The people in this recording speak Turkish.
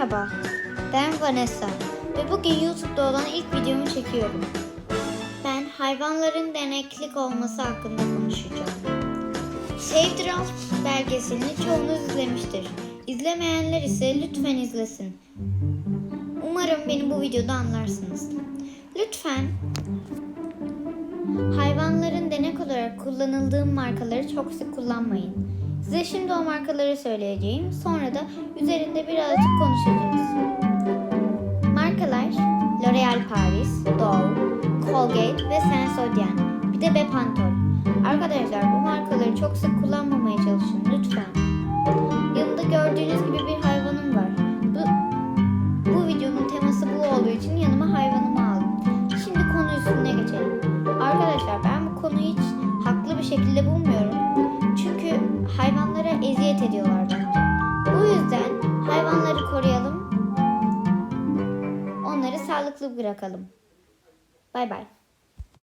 Merhaba, ben Vanessa ve bugün YouTube'da olan ilk videomu çekiyorum. Ben hayvanların deneklik olması hakkında konuşacağım. Save the Ralph belgeselini çoğunuz izlemiştir. İzlemeyenler ise lütfen izlesin. Umarım beni bu videoda anlarsınız. Lütfen hayvanların denek olarak kullanıldığı markaları çok sık kullanmayın. Size şimdi o markaları söyleyeceğim. Sonra da üzerinde birazcık konuşacağız. Markalar L'Oreal Paris, Dove, Colgate ve Sensodyne. Bir de Bepantol. Arkadaşlar bu markaları çok sık kullanmamaya çalışın lütfen. Yanımda gördüğünüz gibi bir hayvanım var. Bu, bu videonun teması bu olduğu için yanıma hayvanımı aldım. Şimdi konu üstüne geçelim. Arkadaşlar ben bu konuyu hiç haklı bir şekilde bulmuyorum. Çünkü hayvanlara eziyet ediyorlar bence. Bu yüzden hayvanları koruyalım. Onları sağlıklı bırakalım. Bay bay.